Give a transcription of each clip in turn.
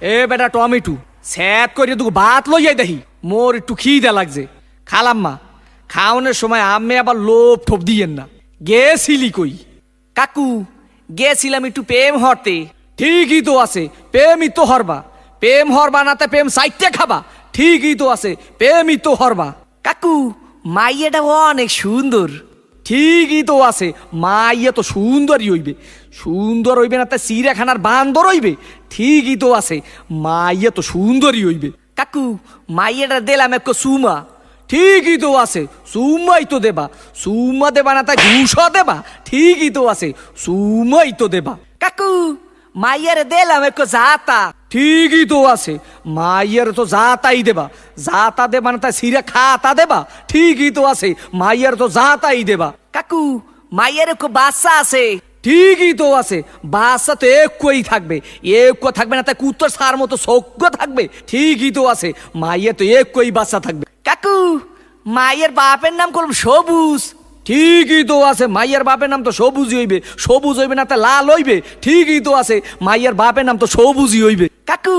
এ বেটা টমেটো স্যাত করে তুই ভাত লইয়াই দেখি। মোর একটু খিদে লাগছে। খালাম্মা খাওয়ানোর সময় আমি আবার লোভ ঠোপ দিয়েন না। গেছিলি কই? কাকু গেছিলাম একটু প্রেম হরতে। ঠিকই তো আছে প্রেমই তো হরবা। প্রেম হরবা নাতে প্রেম সাইটে খাবা। ঠিকই তো আছে প্রেমই তো হরবা। কাকু মাইয়াটা অনেক সুন্দর। ঠিকই তো আছে। মাইয়া তো সুন্দরই হইবে। সুন্দর হইবে না তা চিড়িয়াখানার বান্দর হইবে। ঠিকই তো আছে। মাইয়া তো সুন্দরই হইবে। কাকু মাইয়াটা দিলাম এক সুমা। ঠিকই তো আছে। সুমাই তো দেবা। সুমা দেবা না তা ঘুষা দেবা। ঠিকই তো আছে। সুমাই তো দেবা। কাকু মাইয়ারে দিলাম এক জাতা ঠিকই তো আছে। মাইয়ার তো জাতাই দেবা। জাতা দেবা না তা সিরা খাতা দেবা। ঠিকই তো আছে। মাইয়ার তো জাতাই দেবা। কাকু মাইয়ার একটু বাচ্চা আছে। ঠিকই তো আছে। বাচ্চা তো একই থাকবে। এক থাকবে না তা কুত্তর সার মতো সজ্ঞ থাকবে। ঠিকই তো আছে। মাইয়ের তো একই বাচ্চা থাকবে। কাকু মায়ের বাপের নাম করব সবুজ। ঠিকই তো আছে। মাইয়ার বাপের নাম তো সবুজই হইবে। সবুজ হইবে না তা লাল হইবে। ঠিকই তো আছে। মাইয়ার বাপের নাম তো সবুজই হইবে। কাকু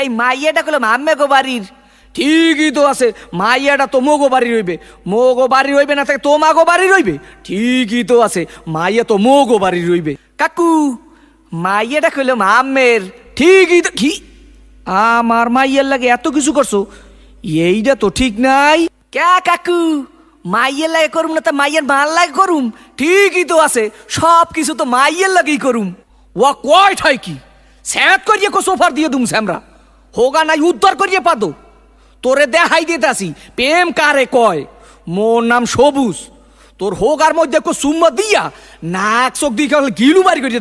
এই মাইয়াটা করলাম আম্মে গো বাড়ির। ঠিকই তো আছে, মাইয়াটা তো মোগো বাড়ি রইবে। মোগো বাড়ি রইবে না থাকে তোমাগো বাড়ি রইবে? ঠিকই তো আছে, মাইয়া তো মোগো বাড়ি রইবে। কাকু, মাইয়াটা কইলাম আম্মের ঠিকই তো কি আমার মাইয়ার লাগে এত কিছু করছ, এইটা তো ঠিক নাই। ক্যা কাকু, মাইয়ের লাগে করুম না তা মাইয়ের ভালো লাগে করুম? ঠিকই তো আছে সব কিছু তো মাইয়ের লাগেই করুম। ওয়া কয় ঠাই কি? স্যাত করিয়ে কো সোফার দিয়ে দুম স্যামরা হোগা নাই উদ্ধার করিয়ে পাদো। তোরে দেখাই দিতাছি। প্রেম কারে কয়? মোর নাম সবুজ। তোর হোক আর মধ্যে কো সুম্মা দিয়া নাক চোখ দিয়ে গিলু বাড়ি করিয়ে